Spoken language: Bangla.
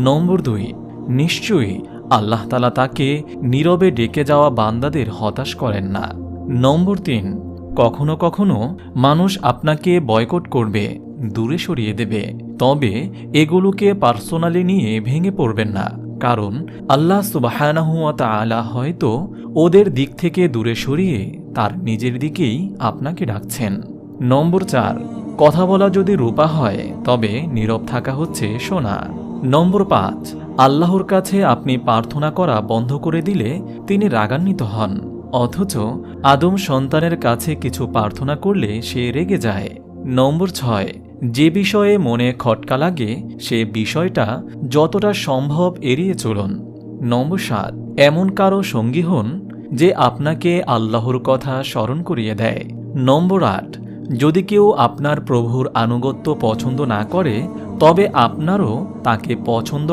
নম্বর দুই, নিশ্চয়ই আল্লাহ তালা তাকে নীরবে ডেকে যাওয়া বান্দাদের হতাশ করেন না। নম্বর তিন, কখনো কখনো মানুষ আপনাকে বয়কট করবে, দূরে সরিয়ে দেবে, তবে এগুলোকে পার্সোনালি নিয়ে ভেঙে পড়বেন না। কারণ আল্লাহ সুবাহানাহুয়া তাআলা হয়তো ওদের দিক থেকে দূরে সরিয়ে তার নিজের দিকেই আপনাকে ডাকছেন। নম্বর চার, কথা বলা যদি রূপা হয়, তবে নীরব থাকা হচ্ছে সোনা। নম্বর পাঁচ, আল্লাহর কাছে আপনি প্রার্থনা করা বন্ধ করে দিলে তিনি রাগান্বিত হন, অথচ আদম সন্তানের কাছে কিছু প্রার্থনা করলে সে রেগে যায়। নম্বর ছয়, যে বিষয়ে মনে খটকা লাগে, সে বিষয়টা যতটা সম্ভব এড়িয়ে চলুন। নম্বর সাত, এমন কারও সঙ্গী হন যে আপনাকে আল্লাহর কথা স্মরণ করিয়ে দেয়। নম্বর আট, যদি কেউ আপনার প্রভুর আনুগত্য পছন্দ না করে তবে আপনারও তাকে পছন্দ